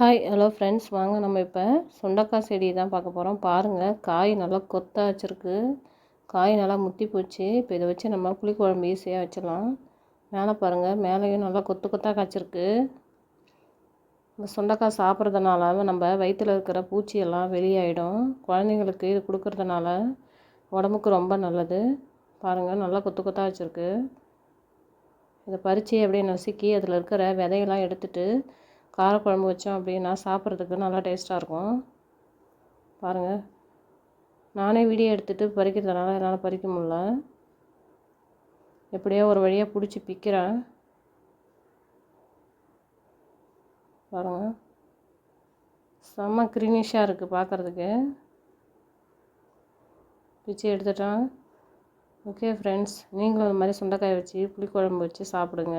Hi hello friends வாங்க நம்ம இப்போ சுண்டக்காய் செடி தான் பார்க்க போகிறோம் பாருங்கள் காய் நல்லா கொத்தாக வச்சுருக்கு. காய் நல்லா முத்தி போச்சு. இப்போ இதை வச்சு நம்ம புளிக்குழம்பு ஈஸியாக வச்சிடலாம். மேலே பாருங்கள் மேலேயும் நல்லா கொத்து கொத்தாக காய்ச்சிருக்கு. இந்த சுண்டக்காய் சாப்பிட்றதுனால நம்ம வயிற்றில் இருக்கிற பூச்சியெல்லாம் வெளியாயிடும். குழந்தைங்களுக்கு இது கொடுக்கறதுனால உடம்புக்கு ரொம்ப நல்லது. பாருங்கள் நல்லா கொத்து கொத்தாக வச்சுருக்கு. இதை பறித்து அப்படியே நசுக்கி அதில் இருக்கிற விதையெல்லாம் எடுத்துட்டு காரக்குழம்பு வச்சோம் அப்படின்னா சாப்பிட்றதுக்கு நல்லா டேஸ்ட்டாக இருக்கும். பாருங்கள் நானே வீடியோ எடுத்துகிட்டு பறிக்கிறதுனால என்னால் பறிக்க முடில எப்படியோ ஒரு வழியாக பிடிச்சி பிக்கிறேன். பாருங்கள் செம்ம க்ரீனிஷாக இருக்குது பார்க்குறதுக்கு பிச்சு எடுத்துட்டேன். ஓகே ஃப்ரெண்ட்ஸ் நீங்களும் அது மாதிரி சுண்டைக்காய் வச்சு புளிக்குழம்பு வச்சு சாப்பிடுங்க.